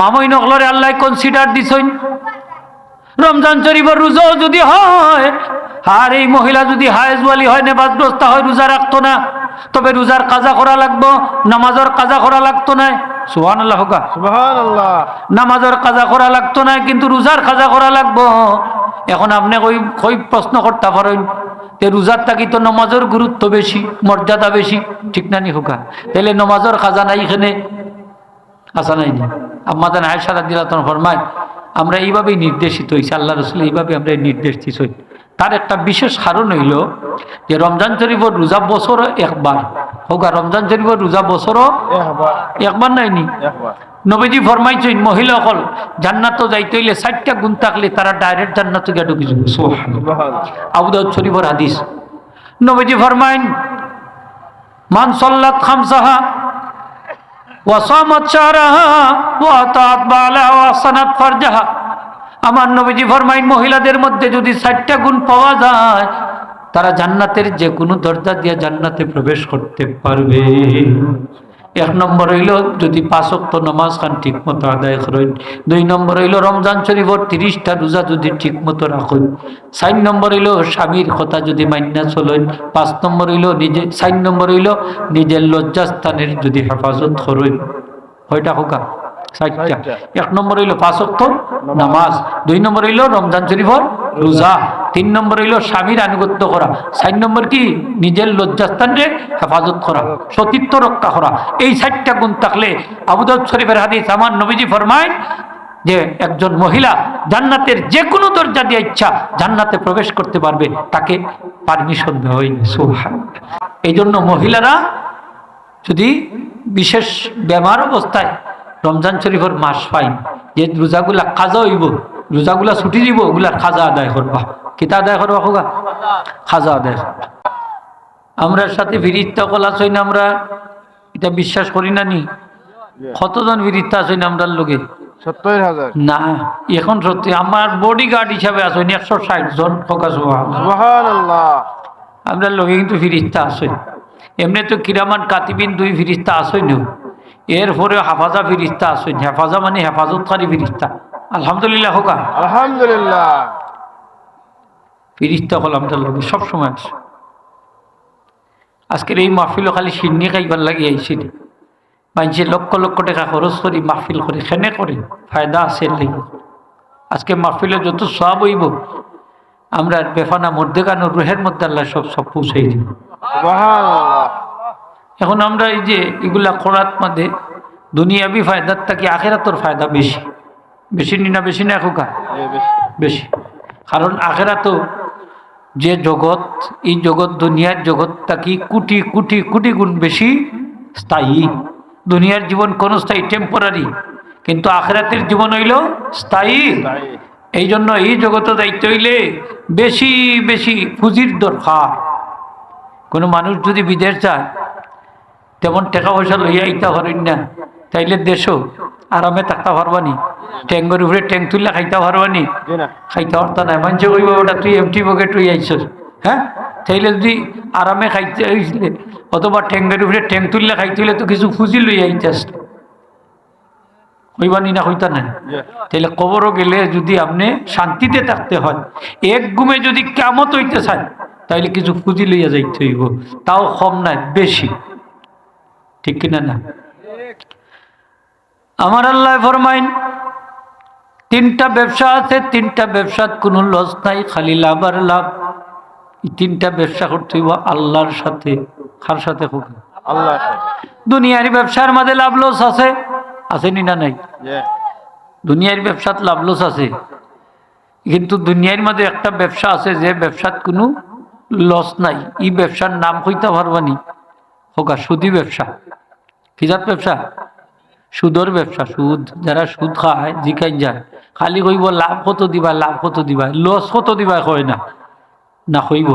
মামই নকলরে আল্লাহ consider দিছইন Ramzan শরীফের রোজাও যদি হয় আর এই মহিলা যদি হায়েজওয়ালি হয় নেবাজগ্রস্ত হয় রোজা রাখতো না তবে রোজার কাজা করা লাগবো নামাজের কাজা করা লাগতো না। সুহান আল্লাহ হোকা নামাজের কাজা করা লাগতো না কিন্তু রোজার কাজা করা লাগবো। এখন আপনি কই কই প্রশ্ন করতে পারেন? যে রোজার থাকি তো নমাজের গুরুত্ব বেশি মর্যাদা বেশি ঠিক না নি হোকা তাহলে নমাজের কাজা নাই এখানে। আসা নাই নি আমাদের আয়সারা দিলা তখন ফরমায়, আমরা এইভাবেই নির্দেশিত হয়েছি, আল্লাহ রসুল এইভাবে আমরা নির্দেশিত হই তার একটা বিশেষ কারণ হইল যে রমজান শরীফর রোজা বছর একবার। হোক আর রমজান শরীফর রোজা বছরও একবার নাইনি নবীজি ফরমাইছেন, মহিলাসকল, জান্নাত যাইতে হইলে ষাটটা গুণ থাকলে তারা ডাইরেক্ট জান্নাত গিয়ে ঢুকে আবুদাউদ শরীফর হাদিস। নবীজি ফরমাইন, মান সাল্লাত খামসাহা ওয়াসামাত শাহরাহা ওয়াতাত ফারজাহা আমার নবীজি ফরমাইন, মহিলাদের মধ্যে যদি ষাটটা গুণ পাওয়া যায়, তারা জান্নাতের যে কোনো দরজা দিয়ে জান্নাতে প্রবেশ করতে পারবে। এক নম্বর হইল যদি পাঁচক্ত নমাজ খান ঠিক মতো আদায় করেন। দুই নম্বর হইল রমজান শরীফর তিরিশটা রোজা যদি ঠিক মতো রাখেন। চার নম্বর হইল স্বামীর কথা যদি মান্যা চলেন। পাঁচ নম্বর হইল নিজে চার নম্বর হইল নিজের লজ্জাস্থানের যদি হেফাজত করেন। কয়টা হোকা? চারটা। চারটা। এক নম্বর হইল পাঁচক্ত নামাজ। দুই নম্বর হইল রমজান শরীফর রোজা। তিন নম্বর হইল স্বামীর আনুগত্য করা। চার নম্বর কি? নিজের লজ্জাস্থানকে হেফাজত করা, সতীত্ব রক্ষা করা। এই চারটা গুণ থাকলে আবুদাউদ শরীফের হাদিস আমার নবীজি ফরমায় যে একজন মহিলা জান্নাতের যে কোনো দরজা দিয়ে ইচ্ছা জান্নাতে প্রবেশ করতে পারবে, তাকে পারমিশন দেওয়া হয়নি। এই জন্য মহিলারা যদি বিশেষ বেমার অবস্থায় রমজান শরীফের মাস পাই যে রোজাগুলা খাজা হইব রোজাগুলা ছুটি দিব ওগুলার খাজা আদায় করবা কিতা আদায় করবা হোগা খাজা আদায় করবা আমরা সাথে ফিরিস্তা কলা আছই না আমরা? এটা বিশ্বাস করি না নি? কতজন ফিরিস্তা আছই না আমরার লোকে সত্তর হাজার। না এখন সত্যি আমার বডি গার্ড হিসাবে আসইনি একশো ষাট জন ফোকাস হওয়া সুবহানাল্লাহ। আমরা লোকে কিন্তু ফিরিস্তা আসই এমনি তো কিরামান কাতিবিন দুই ফিরিস্তা আসই না। এরপরে হাফাজা ফিরিস্তা আসই হেফাজা মানে হেফাজতকারী ফিরিস্তা আলহামদুলিল্লাহ হোকা আলহামদুলিল্লাহ। ফিরিস্তা হল আমাদের লোকে সবসময় আসে আজকের এই মাহফিলও খালি সিন্নি খাইবার লাগে আইছিল মানুষে লক্ষ লক্ষ টাকা খরচ করি মাহফিল করে খেনে করে ফায়দা আছে আজকে মাহফিলে যত সব হইব আমরা বেফানা মধ্যে কানো রুহের মধ্যে আল্লাহ সব সব পৌঁছাই দিব। এখন আমরা এই যে এগুলা করার মধ্যে দুনিয়াবি ফায়দার থাকি আখেরাতর ফায়দা বেশি। বেশি নি না বেশি না এখোকা বেশি। কারণ আখেরাত যে জগৎ এই জগৎ দুনিয়ার জগৎ থাকি কোটি কোটি কোটি গুণ বেশি স্থায়ী? দুনিয়ার জীবন কোন স্থায়ী? টেম্পোরারি কিন্তু আখেরাতের জীবন হইল স্থায়ী। এই জন্য এই জগতে দায়িত্ব হইলে বেশি বেশি পুঁজির দরকার। কোনো মানুষ যদি বিদেশ যায় তেমন টাকা পয়সা লইয়া আইতা পারেন না। তাইলে দেশও আরামে থাকতে পারবানি। ট্যাঙ্গের উপরে ট্যাঙ্ক তুললে খাইতে পারবানি। খাইতে পারতা না মানুষে কইব ওটা তুই এমটি বকে তুই আইসস হ্যাঁ? তাইলে যদি আরামে খাইতে হইছিলে অথবা ট্যাঙ্গের উপরে ট্যাঙ্ক তুললে খাইতে তো কিছু ফুজি লই আইতাস। কইবানি না কইতা না তাহলে কবরও গেলে যদি আপনি শান্তিতে থাকতে হয় এক গুমে যদি কেমত হইতে চায় তাইলে কিছু পুঁজি লইয়া যাইতে হইব। তাও কম নাই বেশি। ঠিক কিনা না? আমার আল্লাহ ফরমাইন তিনটা ব্যবসা আছে তিনটা ব্যবসাত কোনো লস নাই খালি লাভ আর লাভ। তিনটা ব্যবসা করতে হইব আল্লাহর সাথে কার সাথে হোক আল্লাহ দুনিয়ার ব্যবসার মাঝে লাভ লস আছে আছে নি না নাই দুনিয়ার ব্যবসাত লাভ লস আছে কিন্তু দুনিয়ার মধ্যে একটা ব্যবসা আছে যে ব্যবসাত কোনো লস নাই। এই ব্যবসার নাম কইতে পারবানি। হোকা সুদি ব্যবসা। কিজাত ব্যবসা? সুদর ব্যবসা সুদ। যারা সুদ খায় জিকাই যায়। খালি কইব লাভ কত দিবা লাভ কত দিবা। লস কত দিবা কয় না। না কইব।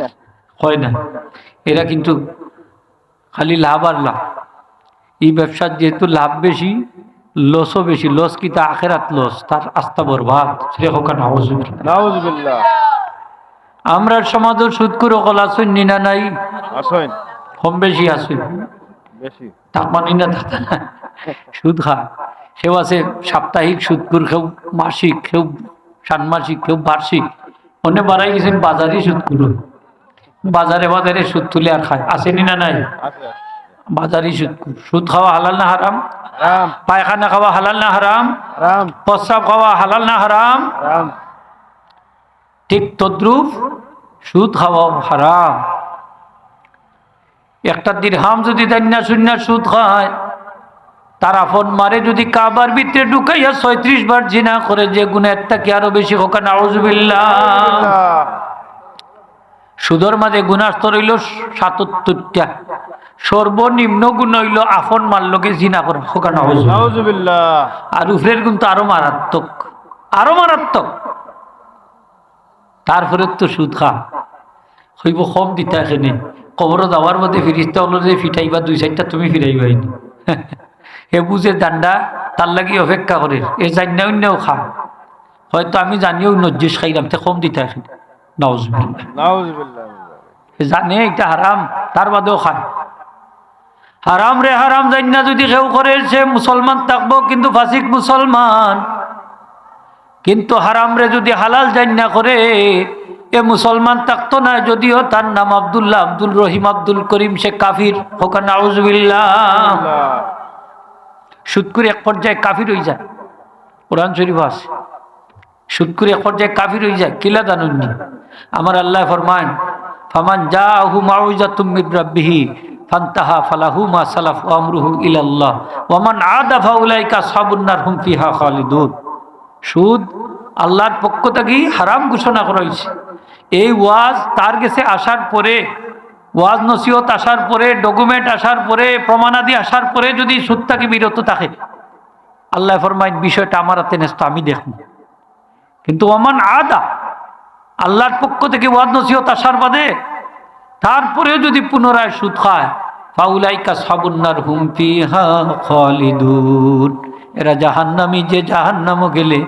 না হয় না। এরা কিন্তু খালি লাভ আর লাভ। এই ব্যবসার যেহেতু লাভ বেশি লসও বেশি। লস কি তা আখেরাত লস তার আস্থা বরবাদ। আমরা সমাজের সুদ করে কলা শুনি না নাই? আসেন কম বেশি আসুন বেশি। তাক মানি না থাকা না। সুদ খা সেও আছে সাপ্তাহিক সুদকুর কেউ মাসিক কেউ ষান্মাসিক কেউ বার্ষিক। অন্য বাড়াই গেছেন বাজারই সুদকুর বাজারে বাজারে সুদ তুলে আর খায়। আসেনি না নাই? বাজারই সুদ সুদ খাওয়া হালাল না হারাম? পায়খানা খাওয়া হালাল না হারাম? রাম প্রস্রাব খাওয়া হালাল না হারাম? রাম ঠিক তদ্রুপ সুদ খাওয়া হারাম। একটা দিরহাম যদি দান্যা শূন্য সুদ খায় তার আপন মারে যদি কাবার ভিতরে ঢুকাইয়া ছয়ত্রিশ বার জিনা করে যে গুণের কি আরও বেশি হোক সুদর মাঝে গুণাস্তর হইল সাতাত্তরটা। সর্বনিম্ন গুণ হইল আফন মারলকে জিনা করে। হোক আর উপরের গুণ তো আরও মারাত্মক। আরও মারাত্মক। তারপরে তো সুদ খা। হইব কম দিতা এখানে। কবর যাওয়ার মধ্যে ফিরিস্তা হলো যে ফিটাইবা দুই চারটা তুমি ফিরাইবাইনি হে বুঝে দান্ডা তার লাগি অপেক্ষা করে এ জান্না অন্যও খাম। হয়তো আমি জানিও নজ্জিস খাইলাম তে কম দিতা জানে এটা হারাম তার বাদেও খায় হারাম রে হারাম জান্না যদি কেউ করে সে মুসলমান থাকব কিন্তু ফাসিক মুসলমান। কিন্তু হারাম রে যদি হালাল জান্না করে এ মুসলমান থাকতো না যদিও তার নাম আব্দুল্লাহ আব্দুল রহিম আব্দুল করিম সে কাফির। হোকা নাউজবিল্লাহ সুদকুরি এক পর্যায়ে কাফির হয়ে যায়। কোরআন শরীফ আছে। সুদকুরি এক পর্যায়ে কাফির হয়ে যায়। কিলা জানুননি আমার আল্লাহ ফরমান ফামান যা আহু মাউজা তুমির রাব্বিহি, ফান্তাহা ফালাহু মা সালাফ আমরুহু ইলাল্লাহ ওয়ামান আদা ফাউলাইকা সাবুন্নার হুম ফিহা খালিদুন। সুদ আল্লাহর পক্ষ থেকেই হারাম ঘোষণা করা হয়েছে। এই ওয়াজ তার কাছে আসার পরে ওয়াজ নসিহত আসার পরে ডকুমেন্ট আসার পরে, প্রমাণাদি আসার পরে যদি সুদ তাকে বিরত থাকে, আল্লাহ ফরমাইন বিষয়টা আমার হাতে ন্যস্ত, আমি দেখব। কিন্তু অমান আদা, আল্লাহর পক্ষ থেকে ওয়াজ নসিহত আসার বাদে তারপরেও যদি পুনরায় সুদ খায় সাবুন্নার হুম ফিহা খালিদুন। এরা জাহান্নামি, যে জাহান্নামও গেলে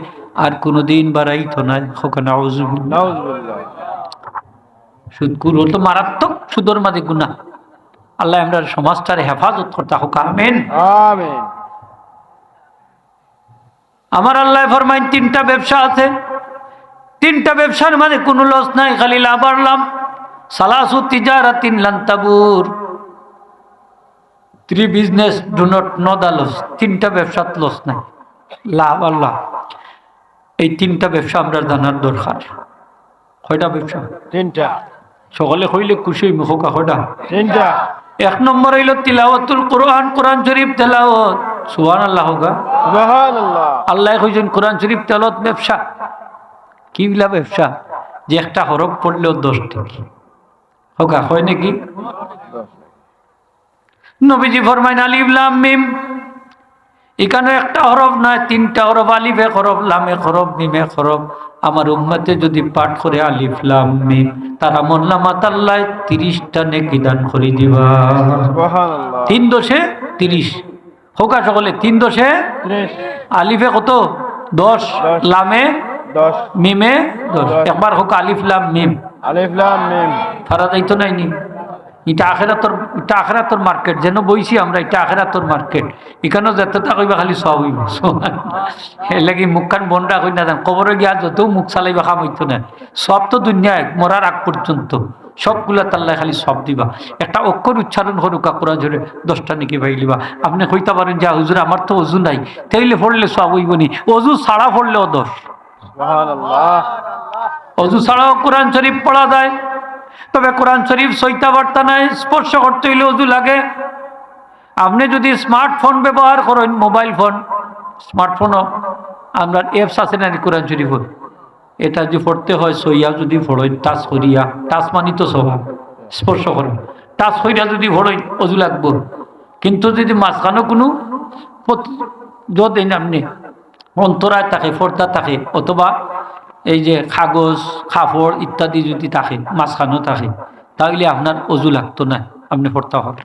আর কোনোদিন বাড়াইতো না হোকানা সুদকুর তো মারাত্মক সুদর মাঝে গুণা আল্লাহ আমরা সমাজটার হেফাজত করতে হোক আমেন। আমার আল্লাহ ফরমাইন তিনটা ব্যবসা আছে। তিনটা ব্যবসার মাঝে কোনো লস নাই খালি লাভ আরলাম সালাসু তিজারা তিন লান্তাবুর three business do not know the loss তিনটা ব্যবসাত লস নাই লাভ আল্লাহ এই তিনটা ব্যবসা আমরা জানার দরকার। কয়টা ব্যবসা? তিনটা। সকলে হইলে খুশি মুখকা তিনটা। এক নম্বর হইল তিলাওয়াতুল কোরআন কোরআন শরীফ তেলাওয়াত। সুবহান আল্লাহ হোগা সুবহানাল্লাহ। আল্লাহ কইছেন কোরআন শরীফ তেলত ব্যবসা। কি বিলা ব্যবসা? যে একটা হরফ পড়লেও দশ টাকি হোগা হয় নাকি? নবীজি ফরমাইন আলিফ লাম মিম। এখানে একটা হরফ নয় তিনটা হরফ আলিফে হরফ লাম হরফ মিম হরফ। আমার উম্মতে যদি পাঠ করে আলিফ লাম মিম তারা মল্লা মাতাল্লায় তিরিশটা নেকি দান করে দিবা। তিন দশে তিরিশ। হোকা সকলে তিন দশে আলিফে কত? দশ। লামে দশ। মিমে দশ। একবার হোক আলিফ লাম মিম। আলিফ লাম মিম। ফারা যাইতো নাই নি এটা আখেরাতর এটা আখেরাতর মার্কেট যেন বইছি আমরা এটা আখেরাতর মার্কেট এখানেও যেতে তা কইবা খালি সব হইব। লাগি মুখখান বনরা কই না যান কবরে গিয়া যত মুখ চালাইবা খাম হইতো না। সব তো দুনিয়ায় মরার আগ পর্যন্ত। সবগুলা তাল্লাই খালি সব দিবা। একটা অক্ষর উচ্চারণ করুকা কোরআন ধরে দশটা নাকি পাইলিবা আপনি কইতে পারেন যে হুজুর আমার তো অজু নাই। তাইলে পড়লে সব হইব নি। অজু ছাড়া পড়লেও দশ অজু ছাড়াও কোরআন শরীফ পড়া যায়। তবে কোরআন শরীফ নাই, স্পর্শ করতে হইলে অজু লাগে। আপনি যদি স্মার্টফোন ব্যবহার করেন, মোবাইল ফোন, স্মার্টফোনও আমরা অ্যাপস আছে না কোরআন শরীফ এটা যদি পড়তে হয়, সইয়া যদি ফড়ই টাচ করিয়া, টাচ মানি তো স্বভাব, স্পর্শ করেন। টাচ করিয়া যদি ফড়ই অজু লাগব। কিন্তু যদি মাঝখানে কোনো দিন আপনি অন্তরায় থাকে ফর্দা থাকে, অথবা এই যে কাগজ কাপড় ইত্যাদি যদি থাকে মাঝখানেও থাকে তাহলে আপনার অজু লাগতো না আপনি পড়তে হবে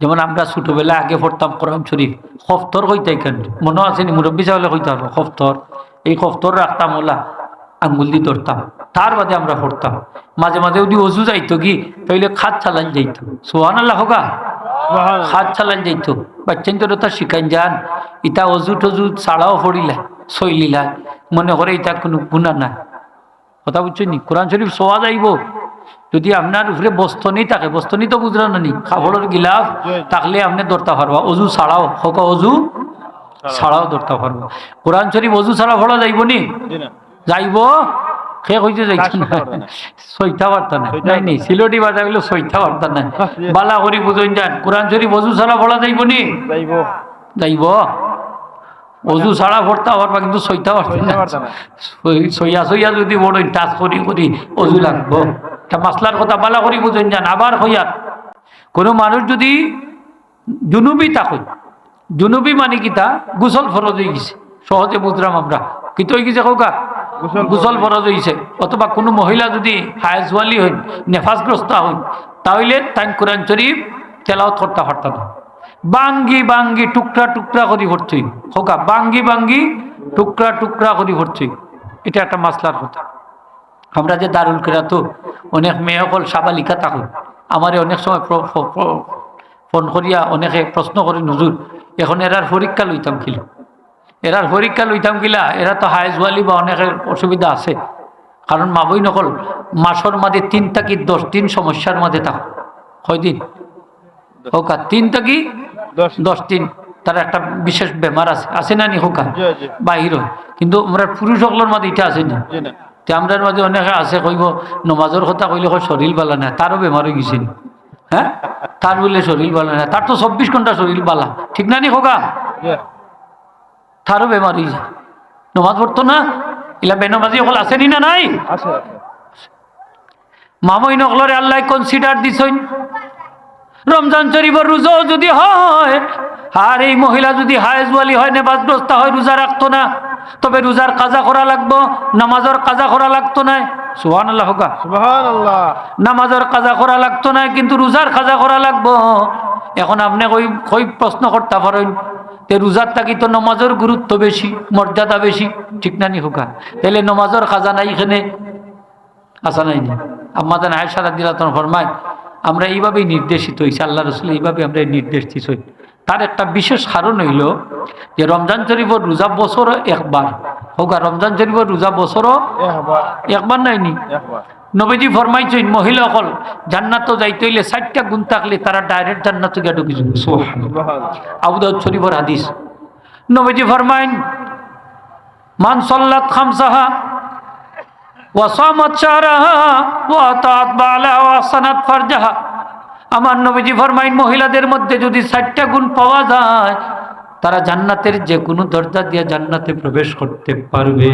যেমন আমরা ছোটবেলায় আগে পড়তাম কোরআন শরীফ খফতর হইতে কেন? মনে আছে নি? মুরব্বী চাইলে হইতে হবে খফতর। এই খফতর রাখতাম ওলা আঙ্গুল দিয়ে ধরতাম তার বাদে আমরা পড়তাম। মাঝে মাঝে যদি অজু যাইতো কি তাইলে খাত চালান যাইতো। সোহান আল্লাহ হোকা খাত চালান যাইতো। বাচ্চান তো তা শিখাইন যান ইটা অজু টজু ছাড়াও পড়িলা। শৈলীলা মনে করে ইটা কোনো গুণা না। কথা বুঝছেন নি? কোরআন শরীফ সোয়া যাইব। যদি আপনার উপরে বস্তনি থাকে বস্তনি তো বুঝলেন না নি? খাবড়ের গিলাফ থাকলে আপনি ধরতে পারবা। অজু ছাড়াও হোক অজু ছাড়াও ধরতে পারবা। কোরআন শরীফ অজু ছাড়া পড়া যাইব নি? যাইব? সে কইতে যাইছ না কাজ করতে পারবে না। সইতা বার্তা না। নাই নি। সিলটি বাজা গেলে সইতা বার্তা না। জি। বালা করি বুঝুন যান কোরআন শরীফ অজু ছাড়া পড়া যাইব নি? যাইব। যাইব? অজু ছাড়া পড়তে পারবা কিন্তু সইতা পারবে না। সইয়া সইয়া যদি বড় টাচ করি করি অজু লাগবো। তা মাসলার কথা বালা করি বুঝুন যান আবার হইয়া কোনো মানুষ যদি জুনুবি তাকই জুনুবি মানে কিতা গুসল ফরজ হয়ে গেছে। সহজে বুঝলাম আমরা কিন্তু হয়ে গেছে কৌকা? গোসল ফরজ হয়েছে অথবা কোনো মহিলা যদি হায়াজওয়ালি হই নেফাসগ্রস্ত হই তাহলে তাই কোরআন শরীফ তেলাওত করতে পারত না বাঙ্গি বাঙ্গি টুকরা টুকরা করি ভরছই হোকা, বাঙ্গি বাঙ্গি টুকরা টুকরা করি ভরছই এটা একটা মাসলার কথা। আমরা যে দারুল কেরা তো অনেক মেয়ে সকল সাবালিকা থাকো। আমারে অনেক সময় ফোন করিয়া অনেকে প্রশ্ন করে নজুর এখন এরার পরীক্ষা লইতাম কিলো? এরার পরীক্ষা লইতাম কিলা, এরা তো হাইজওয়ালি বা অনেকের অসুবিধা আছে। কারণ মাবই নকল মাসের মাঝে তিন থাকি দশ দিন সমস্যার মাঝে থাকো। কয়দিন? হোকা তিন থাকি দশ দিন। তার একটা বিশেষ বেমার আছে। আছে না নি হোকা বাহির কিন্তু আমরা পুরুষ সকলের মাঝে এটা আছে না? তে আমরার মাঝে অনেকে আছে কইব নমাজের কথা কইলে শরীর বালা না তারও বেমার হয়ে গেছে হ্যাঁ তার বলে শরীর বালা না তার তো চব্বিশ ঘণ্টা শরীর বালা। ঠিক না নি খোকা জি। তারও বেমার হয়ে যায়। নমাজ পড়তো না? ইলা বেনমাজি সকল আসেনি না নাই? আছে আছে। মামই নকলরে আল্লাহ কনসিডার দিছইন রমজান শরীফের রোজাও যদি হয় আর এই মহিলা যদি হায়েজওয়ালি হয় নেবাজগ্রস্ত হয় রোজা রাখতো না তবে রোজার কাজা করা লাগবো নামাজের কাজা করা লাগতো না। সুহান আল্লাহ হোকা সুবহানাল্লাহ। নামাজের কাজা করা লাগতো না কিন্তু রোজার কাজা করা লাগবো। এখন আপনি কই কই প্রশ্ন করতে পারেন? তে রোজার থাকি তো নমাজের গুরুত্ব বেশি মর্যাদা বেশি ঠিক না নি হোকা তাহলে নমাজের খাজা নাই এখানে? আসা নাই আমাদের আয়সারা দিলা তোমার ফরমায় আমরা এইভাবেই নির্দেশিত হয়েছি আল্লাহ রসুল এইভাবে আমরা নির্দেশিত হই তার একটা বিশেষ কারণ হইল যে রমজান শরীফর রোজা বছর একবার। হোক আর রমজান শরীফর রোজা বছরও একবার। নাইনি নবীজি ফরমাইছেন মহিলাসকল জান্নাত যাইতে হইলে চারটা গুণ থাকলে তারা ডাইরেক্ট জান্নাত গিয়ে ঢুকে যাবে। সুবহানাল্লাহ। আবু দাউদ শরীফর হাদিস। নবীজি ফরমাইন মান সাল্লাত খামসাহা ওয়াসামাত শাহরাহা ফারজাহা। আমার নবীজি ফরমাইন, মহিলাদের মধ্যে যদি ষাটটা গুণ পাওয়া যায়, তারা জান্নাতের যে কোনো দরজা দিয়ে জান্নাতে প্রবেশ করতে পারবে।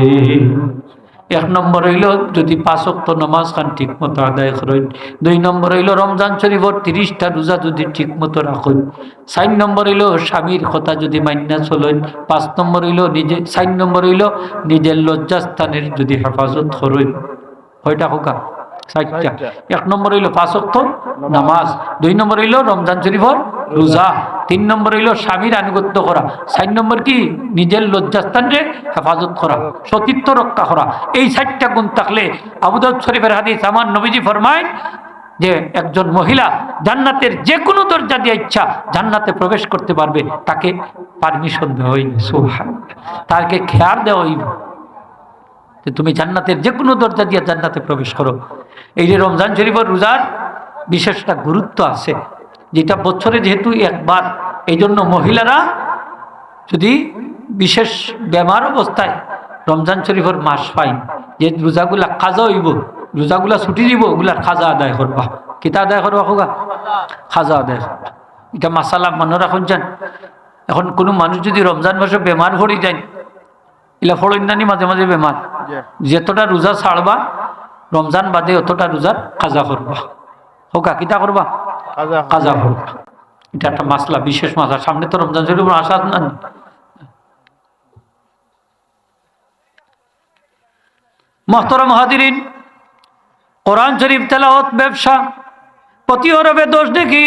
এক নম্বর হইল যদি পাঁচক্ত নমাজ খান ঠিক মতো আদায় করেন। দুই নম্বর হইল রমজান শরীফর তিরিশটা রোজা যদি ঠিক মতো রাখেন। চার নম্বর হইল স্বামীর কথা যদি মান্যা চলেন। পাঁচ নম্বর হইল নিজে চার নম্বর হইল নিজের লজ্জাস্থানের যদি হেফাজত করেন। কয়টা হোকা? চারটা। চারটা। এক নম্বর হইল পাঁচক্ত নামাজ। দুই নম্বর হইল রমজান শরীফর রোজা। তিন নম্বর হইল স্বামীর আনুগত্য করা। চার নম্বর কি? নিজের লজ্জাস্থানরে হেফাজত করা, সতীত্ব রক্ষা করা। এই চারটা গুণ থাকলে আবুদাউদ শরীফের হাদিস আমার নবীজি ফরমায় যে একজন মহিলা জান্নাতের যে কোনো দরজা দিয়ে ইচ্ছা জান্নাতে প্রবেশ করতে পারবে, তাকে পারমিশন দেওয়া হইবে তাকে খেয়ার দেওয়া হইবে যে তুমি জান্নাতের যে কোনো দরজা দিয়ে জান্নাতে প্রবেশ করো। এই যে রমজান শরীফের রোজার বিশেষটা গুরুত্ব আছে। যেটা বছরে যেহেতু একবার এই জন্য মহিলারা যদি বিশেষ বেমার অবস্থায় রমজান শরীফের মাস পাই যে রোজাগুলা খাজা হইব রোজাগুলা ছুটি দিব ওগুলার খাজা আদায় করবা। কিতা আদায় করবা হোগা খাজা আদায় করবা। এটা মাসালা মনে রাখুন যান এখন কোনো মানুষ যদি রমজান মাসে বেমার ভরি যায় ইলা ফলন্যানি মাঝে মাঝে বেমার। যতটা রোজা ছাড়বা রমজান বাদে অতটা রোজার খাজা করবা। হোকা কিতা করবা? কাজা করবা এটা একটা মাসলা বিশেষ মাসলা। সামনে তো রমজান শরীফ আসা না মহতরম হাদিরিন কোরআন শরীফ তেলাওয়াত ব্যবসা প্রতি অরবে দোষ দেখি।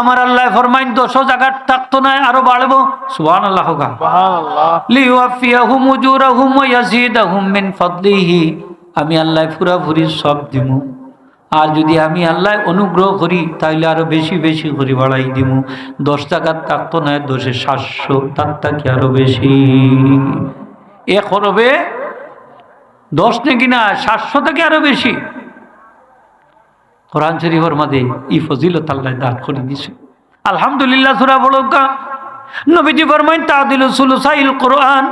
আমার আল্লাহ ফরমাইন দোষও জায়গার থাকতো না আরও বাড়বো। সুবহান আল্লাহ হোকা মিন আমি আল্লাহ পুরাপুরি সব দিমু। আর যদি আমি আল্লাহ অনুগ্রহ করি তাহলে আরও বেশি বেশি করে বাড়াই দিব দশ টাকার থাকতো না দশে সাতশো তার থাকি আরও বেশি। এ করবে দশ নাকি না, সাতশো থেকে আরও বেশি। কোরআন শরীফের মাঝে ই ফজিলত আল্লাহ দান করে দিছে। আলহামদুলিল্লাহ, সুরা বড়কা নবীজি ফরমাইন, তাদিল সুলুসাইল কোরআন।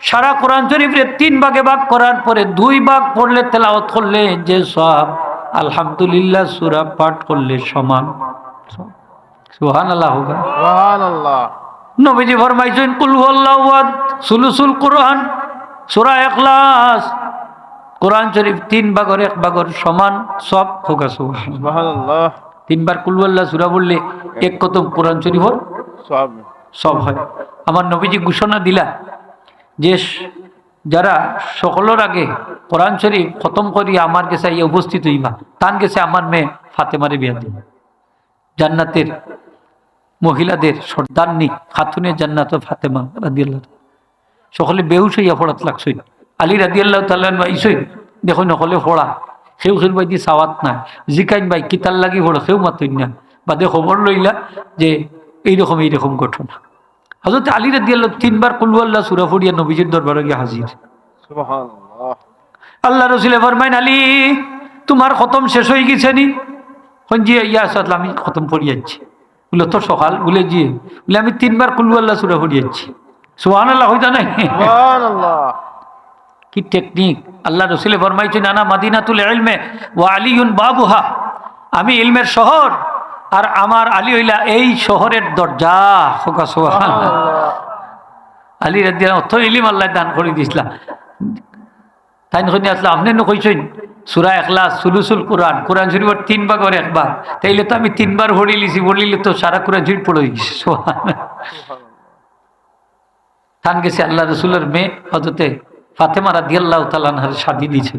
সারা কোরআন শরীফের তিন ভাগে ভাগ করার পরে দুই ভাগ পড়লে তেলাওয়াত করলে যে সব আলহামদুলিল্লাহ সুরা পাঠ করলে সমান। সুহান আল্লাহ নবীজি ফরমাইছেন কুল হুয়াল্লাহু আহাদ সুলুসুল কোরআন সূরা ইখলাস। কোরআন শরীফ তিন ভাগের এক ভাগের সমান সব সুবহান সুবহানাল্লাহ। তিনবার কুলওয়াল্লাহ সূরা বললে এক কতম কোরআন শরীফর সব। হয়। আমার নবীজি ঘোষণা দিলা যে যারা সকলের আগে কোরআন শরীফ খতম করি, আমার কাছে এই উপস্থিত হইবা। তান গেছে আমার মেয়ে ফাতেমারে বিয়া দিন জান্নাতের মহিলাদের সর্দারনি খাতুনের জান্নাত ফাতেমা রাদিয়াল্লাহ সকলে বেহুশ হইয়া পড়াত লাগছই আলী রাদিয়াল্লাহ তাল্লাহ ইসই দেখো নকলে পড়া সেও খেল বাই দি চাওয়াত নাই। জিকাইন বাই কিতার লাগি পড়ো সেও মাতই না। বাদে খবর লইলা যে এইরকম এইরকম ঘটনা। হজরত আলী রাদিয়াল্লাহ তিনবার কুলুয়াল্লাহ সুরা ফুরিয়া নবীজির দরবারে গিয়ে হাজির। আল্লাহ রসুলে ফরমাইন আলী তোমার খতম শেষ হয়ে গেছে নি? জি ইয়া আসলে আমি খতম পড়ি যাচ্ছি বলে তো সকাল বলে জি। বলে আমি তিনবার কুল্লু আল্লাহ সুরা পড়ি যাচ্ছি সোহান আল্লাহ হইতা নাই? কি টেকনিক আল্লাহ রসুলে ফরমাইছে নানা মাদিনাতুল ইলমে ও আলিউন বাবুহা। আমি ইলমের শহর আর আমার আলী হইলা এই শহরের দরজা। সোহান আলী রাদিয়া অর্থ ইলিম আল্লাহ দান করে দিছিলাম তাই নখনি আসলে আপনি নকইছেন সুরা একলাস সুলুসুল কোরআন। কোরআন শরীফের তিন ভাগ আর একবার তাইলে তো আমি তিনবার ভরি লিছি বলিলে তো সারা কোরআন শরীফ পড়ে গেছি থান গেছে আল্লাহ রসুলের মেয়ে হজরতে ফাতেমা রাদিয়াল্লাহ তালানহার শাদি দিয়েছে।